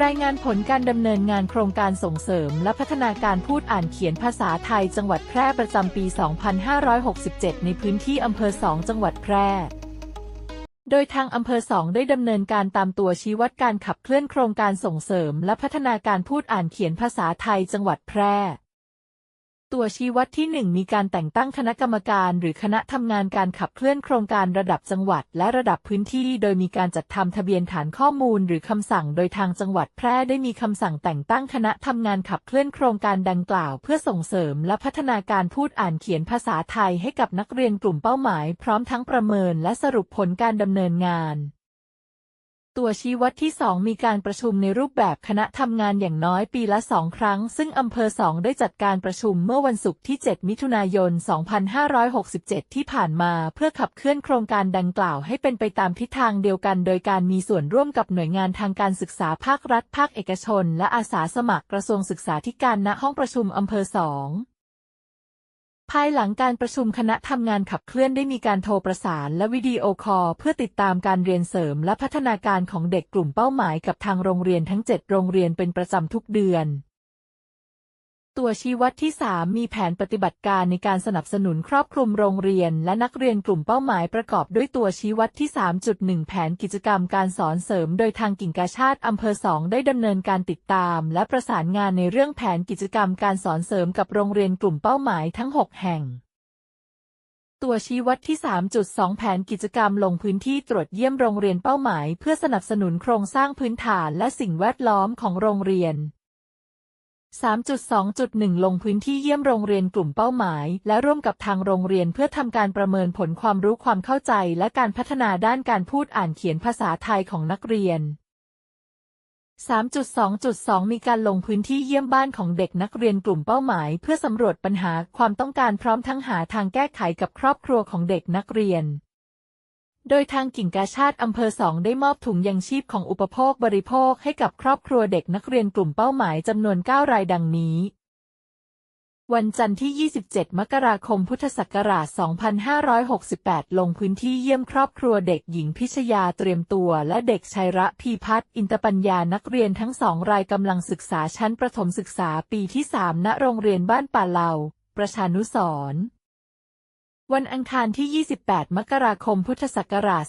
รายงานผลการดำเนินงานโครงการส่งเสริม และพัฒนาการพูดอ่านเขียนภาษาไทยจังหวัดแพร่ประจำปี 2567 ในพื้นที่อำเภอสองจังหวัดแพร่ โดยทางอำเภอสองได้ดำเนินการตามตัวชี้วัดการขับเคลื่อนโครงการส่งเสริม และพัฒนาการพูดอ่านเขียนภาษาไทยจังหวัดแพร่ ตัวชี้วัดที่ 1 มีการแต่งตั้งคณะกรรมการ หรือคณะทำงานการขับเคลื่อนโครงการระดับจังหวัด และระดับพื้นที่ โดยมีการจัดทำทะเบียนฐานข้อมูล หรือคำสั่ง โดยทางจังหวัดแพร่ได้มีคำสั่งแต่งตั้งคณะทำงานขับเคลื่อนโครงการดังกล่าว เพื่อส่งเสริม และพัฒนาการพูดอ่านเขียนภาษาไทยให้กับนักเรียนกลุ่มเป้าหมาย พร้อมทั้งประเมิน และสรุปผลการดำเนินงาน ตัวชี้วัดที่ 2 มีการประชุมในรูปแบบคณะทำงานอย่างน้อยปีละสองครั้ง ซึ่งอำเภอ2ได้จัดการประชุมเมื่อวันศุกร์ที่ 7 มิถุนายน 2567 ที่ผ่านมาเพื่อขับเคลื่อนโครงการดังกล่าวให้เป็นไปตามทิศทางเดียวกัน โดยการมีส่วนร่วมกับหน่วยงานทางการศึกษาภาครัฐ ภาคเอกชน และอาสาสมัครกระทรวงศึกษาธิการณห้องประชุมอำเภอ2 ภายหลังการประชุมคณะทำงานขับเคลื่อนได้มีการโทรประสานและวิดีโอคอลเพื่อติดตามการเรียนเสริมและพัฒนาการของเด็กกลุ่มเป้าหมายกับทางโรงเรียนทั้ง 7 โรงเรียนเป็นประจำทุกเดือน ตัวชี้วัดที่ 3 มีแผนปฏิบัติการในการสนับสนุนครอบคลุมโรงเรียน และนักเรียนกลุ่มเป้าหมายประกอบด้วยตัวชี้วัดที่ 3.1 แผนกิจกรรมการสอนเสริม โดยทางกิ่งกาชาติอำเภอ 2 ได้ดำเนินการติดตาม และประสานงานในเรื่องแผนกิจกรรมการสอนเสริมกับโรงเรียนกลุ่มเป้าหมายทั้ง 6 แห่งตัวชี้วัดที่ 3.2 แผนกิจกรรมลงพื้นที่ตรวจเยี่ยมโรงเรียนเป้าหมาย เพื่อสนับสนุนโครงสร้างพื้นฐานและสิ่งแวดล้อมของโรงเรียน 3.2.1 ลงพื้นที่เยี่ยมโรงเรียนกลุ่มเป้าหมาย และร่วมกับทางโรงเรียนเพื่อทำการประเมินผลความรู้ความเข้าใจ และการพัฒนาด้านการพูดอ่านเขียนภาษาไทยของนักเรียน 3.2.2 มีการลงพื้นที่เยี่ยมบ้านของเด็กนักเรียนกลุ่มเป้าหมาย เพื่อสำรวจปัญหาความต้องการพร้อมทั้งหาทางแก้ไขกับครอบครัวของเด็กนักเรียน โดยทางกิ่งกาชาติอำเภอ2ได้มอบถุงยังชีพของอุปโภคบริโภคให้กับครอบครัวเด็กนักเรียนกลุ่มเป้าหมายจำนวน 9 รายดังนี้ วันจันทร์ที่ 27 มกราคม พุทธศักราช 2568 ลงพื้นที่เยี่ยมครอบครัวเด็กหญิงพิชยาเตรียมตัว และเด็กชัยระพีพัฒน์อินตปัญญานักเรียนทั้งสองรายกำลังศึกษาชั้นประถมศึกษาปีที่ 3 ณ โรงเรียนบ้านป่าเหลาประชานุสร วันอังคารที่ 28 มกราคม พุทธศักราช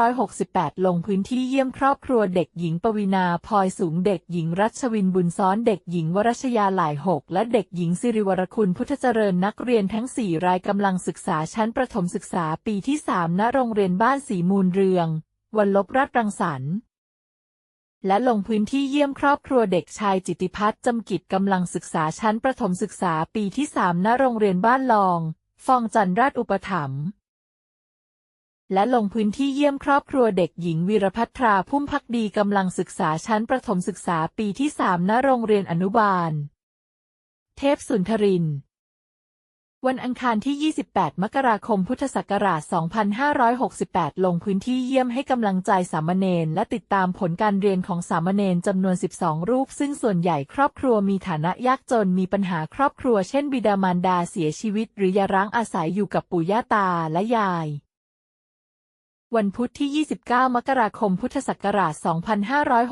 2568 ลงพื้นที่เยี่ยมครอบครัวเด็กหญิงปวีนาพลอยสูงเด็กหญิงรัชวินบุญซ้อนเด็กหญิงวรัชยาหลายหก และเด็กหญิงสิริวรคุณพุทธเจริญนักเรียนทั้ง 4 รายกำลังศึกษาชั้นประถมศึกษาปีที่ 3 ณ โรงเรียนบ้านสีมูลเรือง วันลบราชรังสรรค์และลงพื้นที่เยี่ยมครอบครัวเด็กชายจิตติพัฒน์จำกิจกำลังศึกษาชั้นประถมศึกษาปีที่ 3 ณ โรงเรียนบ้านลอง ฟองจันราชอุปถัมภ์และลงพื้นที่เยี่ยมครอบครัวเด็กหญิงวีรพัทราพุ่มพักดีกำลังศึกษาชั้นประถมศึกษาปีที่สามณโรงเรียนอนุบาล เทพสุนทริน วันอังคารที่ 28 มกราคม พุทธศักราช 2568 ลงพื้นที่เยี่ยมให้กำลังใจสามเณรและติดตามผลการเรียนของสามเณรจำนวน 12 รูป ซึ่งส่วนใหญ่ครอบครัวมีฐานะยากจนมีปัญหาครอบครัว เช่นบิดามารดาเสียชีวิต หรือยาร้างอาศัยอยู่กับปู่ย่าตาและยาย วันพุธที่ 29 มกราคม พุทธศักราช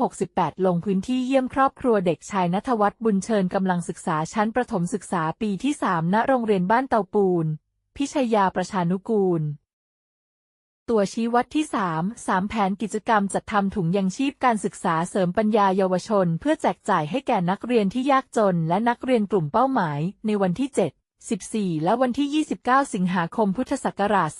2568 ลงพื้นที่เยี่ยมครอบครัวเด็กชายณัฐวัฒน์บุญเชิญกำลังศึกษาชั้นประถมศึกษาปีที่ 3 ณ โรงเรียนบ้านเตาปูน พิชยาประชานุกูล ตัวชี้วัดที่ 3 3 แผนกิจกรรมจัดทำถุงยังชีพการศึกษาเสริมปัญญาเยาวชน เพื่อแจกจ่ายให้แก่นักเรียนที่ยากจน และนักเรียนกลุ่มเป้าหมาย ในวันที่ 7 14 และวันที่ 29 สิงหาคม พุทธศักราช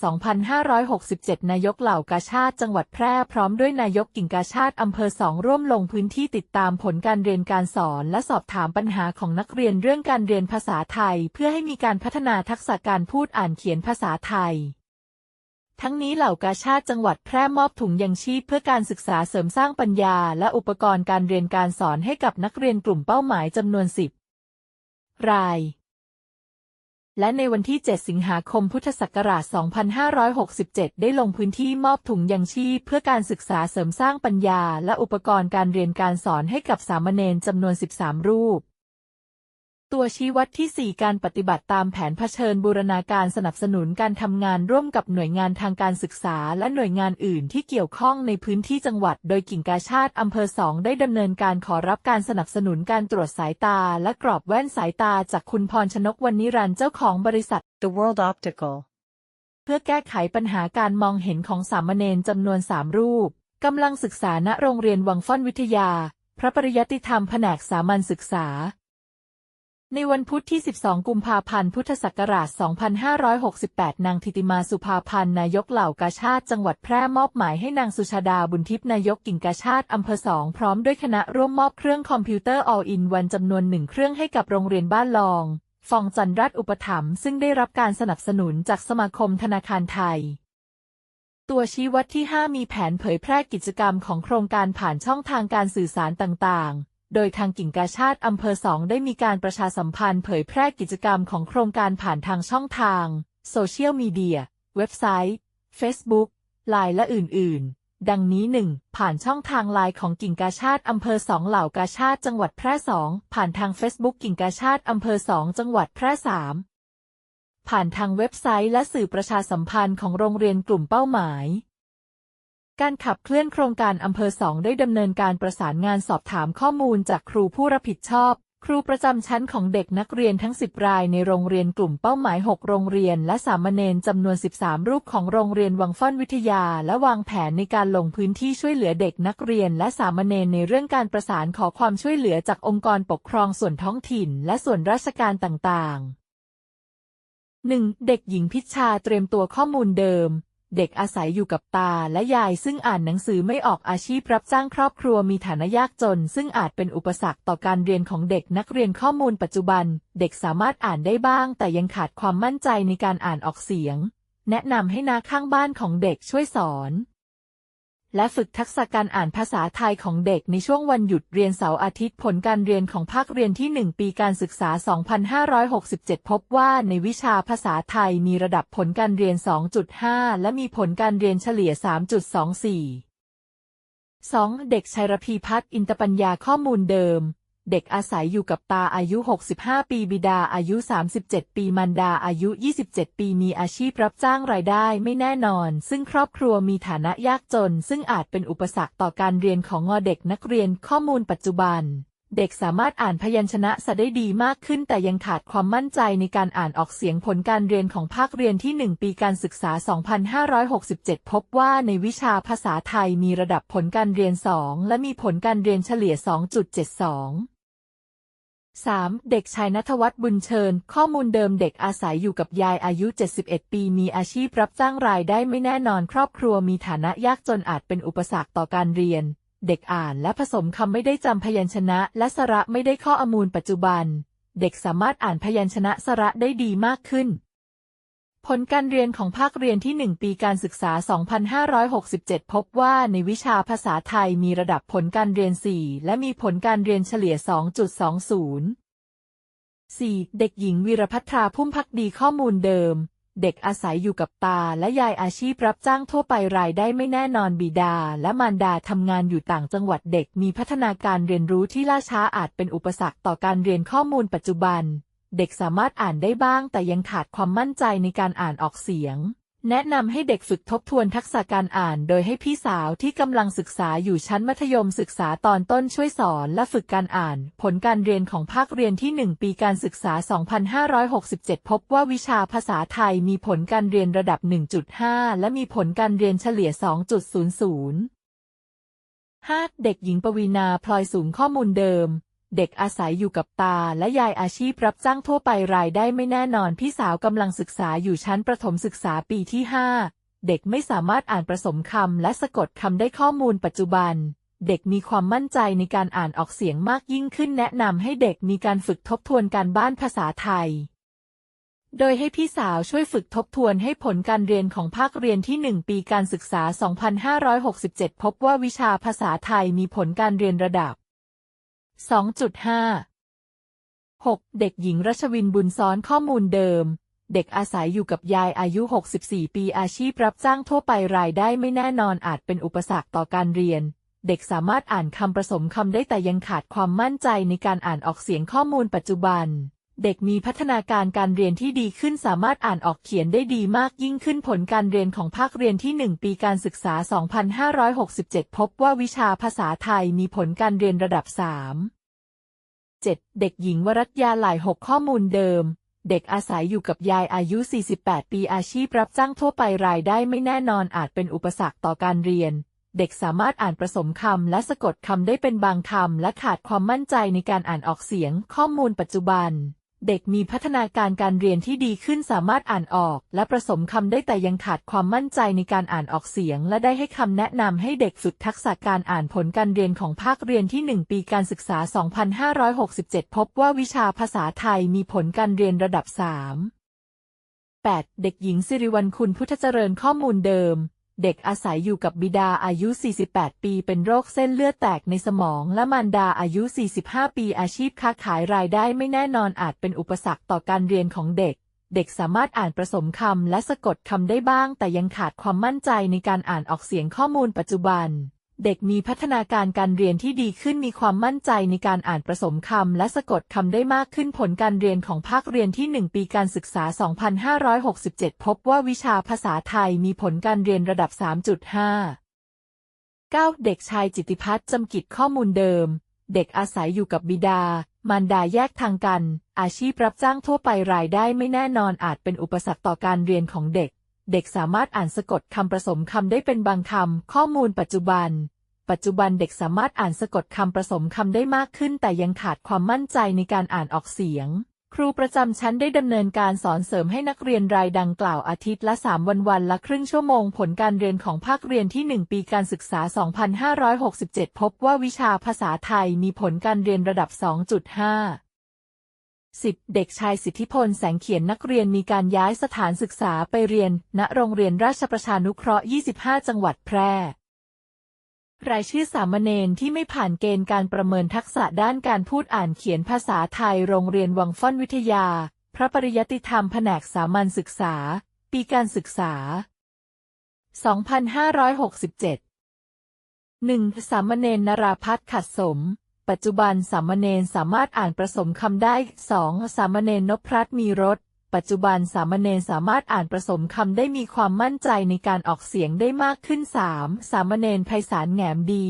2567 นายกเหล่ากาชาติจังหวัดแพร่พร้อมด้วยนายกกิ่งกาชาติอำเภอสองร่วมลงพื้นที่ติดตามผลการเรียนการสอนและสอบถามปัญหาของนักเรียนเรื่องการเรียนภาษาไทย เพื่อให้มีการพัฒนาทักษะการพูดอ่านเขียนภาษาไทยทั้งนี้เหล่ากาชาติจังหวัดแพร่มอบถุงยังชีพเพื่อการศึกษาเสริมสร้างปัญญา และอุปกรณ์การเรียนการสอนให้กับนักเรียนกลุ่มเป้าหมายจำนวน 10 ราย และในวันที่ 7 สิงหาคมพุทธศักราช 2567 ได้ลงพื้นที่มอบถุงยังชีพเพื่อการศึกษาเสริมสร้างปัญญา และอุปกรณ์การเรียนการสอนให้กับสามเณรจำนวน 13 รูป ตัวชี้วัดที่ 4 การปฏิบัติตามแผนเผชิญบูรณาการสนับสนุนการทำงานร่วมกับหน่วยงานทางการศึกษาและหน่วยงานอื่นที่เกี่ยวข้องในพื้นที่จังหวัด โดยกิ่งกาชาติอำเภอสองได้ดำเนินการขอรับการสนับสนุนการตรวจสายตา และกรอบแว่นสายตาจากคุณพรชนกวันนิรันดร์เจ้าของบริษัท The World Optical. เพื่อแก้ไขปัญหาการมองเห็นของสามเณรจำนวนสามรูปกำลังศึกษาณโรงเรียนวังฟ่อนวิทยา พระปริยัติธรรมแผนกสามัญศึกษา ในวันพุธที่ 12 กุมภาพันธ์ พุทธศักราช 2568 นางธิติมาสุภาพันธ์นายกเหล่ากาชาติจังหวัดแพร่มอบหมายให้นางสุชาดาบุญทิพย์นายกกิ่งกาชาติอำเภอสองพร้อมด้วยคณะร่วมมอบเครื่องคอมพิวเตอร์ All in One จำนวนหนึ่งเครื่องให้กับโรงเรียนบ้านลอง ฟองจันรัตอุปถัมภ์ซึ่งได้รับการสนับสนุนจากสมาคมธนาคารไทย ตัวชี้วัดที่ 5 มีแผนเผยแพร่กิจกรรมของโครงการผ่านช่องทางการสื่อสารต่างๆ โดยทางกิ่งกาชาติอำเภอสองได้มีการประชาสัมพันธ์เผยแพร่กิจกรรมของโครงการผ่านทางช่องทาง โซเชียลมีเดีย เว็บไซต์ Facebook ไลน์และอื่น ๆ ดังนี้ 1. ผ่านช่องทางไลน์ของกิ่งกาชาติอำเภอสองเหล่ากาชาติจังหวัดแพร่ 2 ผ่านทาง Facebook กิ่งกาชาติอำเภอสองจังหวัดแพร่ 3 ผ่านทางเว็บไซต์และสื่อประชาสัมพันธ์ของโรงเรียนกลุ่มเป้าหมาย การขับเคลื่อนโครงการอำเภอสองได้ดำเนินการประสานงานสอบถามข้อมูลจากครูผู้รับผิดชอบ ครูประจำชั้นของเด็กนักเรียนทั้ง 10 รายในโรงเรียนกลุ่มเป้าหมาย 6 โรงเรียน และสามเณรจำนวน 13 รูปของโรงเรียนวังฟ่อนวิทยา และวางแผนในการลงพื้นที่ช่วยเหลือเด็กนักเรียน และสามเณรในเรื่องการประสานขอความช่วยเหลือจากองค์กรปกครองส่วนท้องถิ่น และส่วนราชการต่างๆ 1. เด็กหญิงพิชชาเตรียมตัวข้อมูลเดิม เด็กอาศัยอยู่กับตาและยายซึ่งอ่านหนังสือไม่ออกอาชีพรับจ้างครอบครัวมีฐานะยากจน ซึ่งอาจเป็นอุปสรรคต่อการเรียนของเด็กนักเรียนข้อมูลปัจจุบัน เด็กสามารถอ่านได้บ้าง แต่ยังขาดความมั่นใจในการอ่านออกเสียง แนะนำให้นาข้างบ้านของเด็กช่วยสอน และฝึกทักษะการอ่านภาษาไทยของเด็กในช่วงวันหยุดเรียนเสาร์อาทิตย์ผลการเรียนของภาคเรียนที่ 1 ปีการศึกษา 2567 พบว่าในวิชาภาษาไทยมีระดับผลการเรียน 2.5 และมีผลการเรียนเฉลี่ย 3.24 2. เด็กชัยรพีพัฒน์อินตปัญญาข้อมูลเดิม เด็กอาศัยอยู่กับตาอายุ 65 ปี บิดาอายุ 37 ปีมันดาอายุ 27 ปี มีอาชีพรับจ้างรายได้ไม่แน่นอน ซึ่งครอบครัวมีฐานะยากจน ซึ่งอาจเป็นอุปสรรคต่อการเรียนของงอเด็กนักเรียนข้อมูลปัจจุบัน เด็กสามารถอ่านพยัญชนะสะได้ดีมากขึ้น แต่ยังขาดความมั่นใจในการอ่านออกเสียงผลการเรียนของภาคเรียนที่ 1 ปีการศึกษา 2567 พบว่าในวิชาภาษาไทยมีระดับผลการเรียน 2 และมีผลการเรียนเฉลี่ย 2.72 3. เด็กชายนัทวัฒน์บุญเชิญ ข้อมูลเดิมเด็กอาศัยอยู่กับยายอายุ 71 ปี มีอาชีพรับจ้างรายได้ไม่แน่นอนครอบครัวมีฐานะยากจนอาจเป็นอุปสรรคต่อการเรียน เด็กอ่านและผสมคำไม่ได้จำพยัญชนะ และสระไม่ได้ข้ออมูลปัจจุบัน เด็กสามารถอ่านพยัญชนะสระได้ดีมากขึ้น ผลการเรียนของภาคเรียนที่ 1 ปีการศึกษา 2567 พบว่าในวิชาภาษาไทยมีระดับผลการเรียน 4 และมีผลการเรียนเฉลี่ย 2.20 4. เด็กหญิงวีรพัทราพุ่มพักดีข้อมูลเดิม เด็กอาศัยอยู่กับตาและยายอาชีพรับจ้างทั่วไปรายได้ไม่แน่นอนบิดา และมารดาทำงานอยู่ต่างจังหวัดเด็กมีพัฒนาการเรียนรู้ที่ล่าช้าอาจเป็นอุปสรรคต่อการเรียนข้อมูลปัจจุบัน เด็กสามารถอ่านได้บ้างแต่ยังขาดความมั่นใจในการอ่านออกเสียง แนะนำให้เด็กฝึกทบทวนทักษะการอ่านโดยให้พี่สาวที่กำลังศึกษาอยู่ชั้นมัธยมศึกษาตอนต้นช่วยสอนและฝึกการอ่าน ผลการเรียนของภาคเรียนที่ 1 ปีการศึกษา 2567 พบว่าวิชาภาษาไทยมีผลการเรียนระดับ 1.5 และมีผลการเรียนเฉลี่ย 2.00 5. เด็กหญิงปวีนาพลอยสูงข้อมูลเดิม เด็กอาศัยอยู่กับตาและยายอาชีพรับจ้างทั่วไปรายได้ไม่แน่นอนพี่สาวกำลังศึกษาอยู่ชั้นประถมศึกษาปีที่5เด็กไม่สามารถอ่านผสมคำและสะกดคำได้ข้อมูลปัจจุบัน เด็กมีความมั่นใจในการอ่านออกเสียงมากยิ่งขึ้นแนะนำให้เด็กมีการฝึกทบทวนการบ้านภาษาไทย โดยให้พี่สาวช่วยฝึกทบทวนให้ผลการเรียนของภาคเรียนที่ 1 ปีการศึกษา 2567 พบว่าวิชาภาษาไทยมีผลการเรียนระดับ 2.5 6. เด็กหญิงรัชวินบุญซ้อนข้อมูลเดิม เด็กอาศัยอยู่กับยายอายุ 64 ปีอาชีพรับจ้างทั่วไปรายได้ไม่แน่นอนอาจเป็นอุปสรรคต่อการเรียน เด็กสามารถอ่านคำผสมคำได้แต่ยังขาดความมั่นใจในการอ่านออกเสียงข้อมูลปัจจุบัน เด็กมีพัฒนาการการเรียนที่ดีขึ้นสามารถอ่านออกเขียนได้ดีมากยิ่งขึ้นผลการเรียนของภาคเรียนที่ 1 ปีการศึกษา 2567 พบว่าวิชาภาษาไทยมีผลการเรียนระดับ 3 7. เด็กหญิงวรัตยาหลาย 6 ข้อมูลเดิม เด็กอาศัยอยู่กับยายอายุ 48 ปีอาชีพรับจ้างทั่วไปรายได้ไม่แน่นอนอาจเป็นอุปสรรคต่อการเรียน เด็กสามารถอ่านผสมคำและสะกดคำได้เป็นบางคำและขาดความมั่นใจในการอ่านออกเสียง ข้อมูลปัจจุบัน เด็กมีพัฒนาการการเรียนที่ดีขึ้นสามารถอ่านออก และผสมคำได้แต่ยังขาดความมั่นใจในการอ่านออกเสียง และได้ให้คำแนะนำให้เด็กฝึกทักษะการอ่านผลการเรียนของภาคเรียนที่ 1 ปีการศึกษา 2567 พบว่าวิชาภาษาไทยมีผลการเรียนระดับ 3 8. เด็กหญิงสิริวัลคุณพุทธเจริญข้อมูลเดิม เด็กอาศัยอยู่กับบิดาอายุ 48 ปีเป็นโรคเส้นเลือดแตกในสมอง และมารดาอายุ 45 ปีอาชีพค้าขายรายได้ไม่แน่นอนอาจเป็นอุปสรรคต่อการเรียนของเด็ก เด็กสามารถอ่านผสมคำและสะกดคำได้บ้าง แต่ยังขาดความมั่นใจในการอ่านออกเสียงข้อมูลปัจจุบัน เด็กมีพัฒนาการการเรียนที่ดีขึ้นมีความมั่นใจในการอ่านผสมคำและสะกดคำได้มากขึ้นผลการเรียนของภาคเรียนที่ 1 ปีการศึกษา 2567 พบว่าวิชาภาษาไทยมีผลการเรียนระดับ 3.5 9เด็กชายจิติพัฒน์จำกิจข้อมูลเดิม เด็กอาศัยอยู่กับบิดา มารดาแยกทางกัน อาชีพรับจ้างทั่วไปรายได้ไม่แน่นอนอาจเป็นอุปสรรคต่อการเรียนของเด็ก เด็กสามารถอ่านสะกดคำผสมคำได้เป็นบางคำ ข้อมูลปัจจุบัน ปัจจุบันเด็กสามารถอ่านสะกดคำผสมคำได้มากขึ้น แต่ยังขาดความมั่นใจในการอ่านออกเสียง ครูประจำชั้นได้ดำเนินการสอนเสริมให้นักเรียนรายดังกล่าวอาทิตย์ละ 3 วันวันละครึ่งชั่วโมง ผลการเรียนของภาคเรียนที่ 1 ปีการศึกษา 2567 พบว่าวิชาภาษาไทยมีผลการเรียนระดับ 2.5 10 เด็กชายสิทธิพลแสงเขียนนักเรียนมีการย้ายสถานศึกษาไปเรียน ณ โรงเรียนราชประชานุเคราะห์ 25 จังหวัดแพร่ รายชื่อสามเณรที่ไม่ผ่านเกณฑ์การประเมินทักษะด้านการพูดอ่านเขียนภาษาไทย โรงเรียนวังฟ่อนวิทยา พระปริยติธรรมแผนกสามัญศึกษา ปีการศึกษา 2567 1. สามเณรนราพัฒน์ขัดสม ปัจจุบันสามเณรสามารถอ่านผสมคำได้ 2. สามเณรนพรัตน์มีรสปัจจุบันสามเณรสามารถอ่านผสมคำได้มีความมั่นใจในการออกเสียงได้มากขึ้น 3. สามเณรไพศาลแงมดี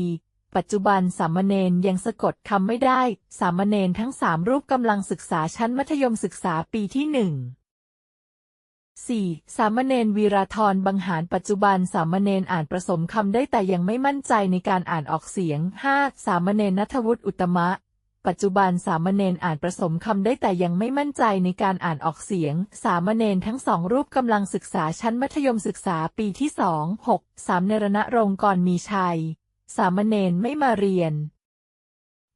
ปัจจุบันสามเณรยังสะกดคำไม่ได้ สามเณรทั้งสามรูปกำลังศึกษาชั้นมัธยมศึกษาปีที่หนึ่ง 4. สามเณรวีราธรบังหารปัจจุบันสามเณรอ่านผสมคำได้แต่ยังไม่มั่นใจในการอ่านออกเสียง 5. สามเณรนัทวุฒิอุตมะ ปัจจุบันสามเณรอ่านผสมคำได้แต่ยังไม่มั่นใจในการอ่านออกเสียง สามเณรทั้งสองรูปกำลังศึกษาชั้นมัธยมศึกษาปีที่สอง 6. สามเนรณรงค์กรมีชัย สามเณรไม่มาเรียน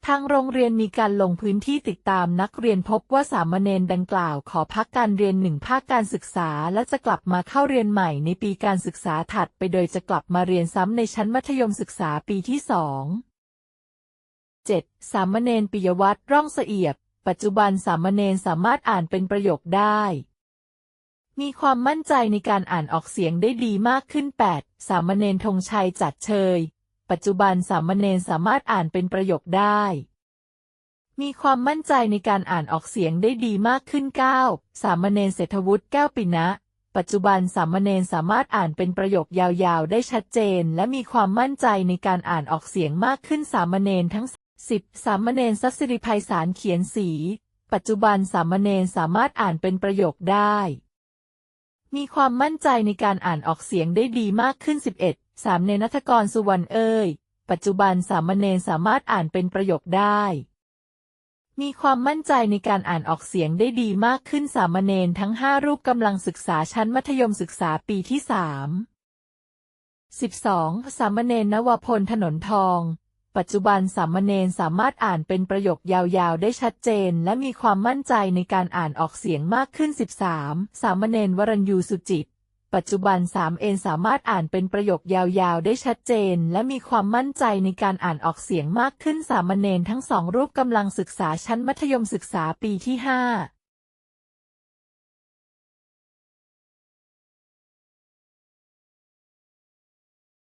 ทางโรงเรียนมีการลงพื้นที่ติดตามนักเรียนพบว่าสามเณรดังกล่าวขอพักการเรียนหนึ่งภาคการศึกษา และจะกลับมาเข้าเรียนใหม่ในปีการศึกษาถัดไปโดยจะกลับมาเรียนซ้ำในชั้นมัธยมศึกษาปีที่สอง 7. สามเณรปิยวัตรร่องเสียบ ปัจจุบันสามเณรสามารถอ่านเป็นประโยคได้ มีความมั่นใจในการอ่านออกเสียงได้ดีมากขึ้น 8. สามเณรธงชัยจัดเชย ปัจจุบันสามเณรสามารถอ่านเป็นประโยคได้ มีความมั่นใจในการอ่านออกเสียงได้ดีมากขึ้น 9. สามเณรเศรษฐวุฒิแก้วปินะปัจจุบันสามเณรสามารถอ่านเป็นประโยคยาวๆ ได้ชัดเจน และมีความมั่นใจในการอ่านออกเสียงมากขึ้นสามเณรทั้ง 10. สามเณรซัสิริภัยสารเขียนสี ปัจจุบันสามเณรสามารถอ่านเป็นประโยคได้ มีความมั่นใจในการอ่านออกเสียงได้ดีมากขึ้น 11. สามเณรนัทกรสุวรรณเอ่ย ปัจจุบันสามเณรสามารถอ่านเป็นประโยคได้ มีความมั่นใจในการอ่านออกเสียงได้ดีมากขึ้นสามเณรทั้ง5รูปกำลังศึกษาชั้นมัธยมศึกษาปีที่3 12. สามเณรนวพลถนนทอง ปัจจุบันสามเณรสามารถอ่านเป็นประโยคยาวๆ ได้ชัดเจน และมีความมั่นใจในการอ่านออกเสียงมากขึ้น 13. สามเณรวรัญยูสุจิต ปัจจุบันสามเอนสามารถอ่านเป็นประโยคยาวๆ ได้ชัดเจน และมีความมั่นใจในการอ่านออกเสียงมากขึ้นสามเณรทั้งสองรูปกำลังศึกษาชั้นมัธยมศึกษาปีที่ 5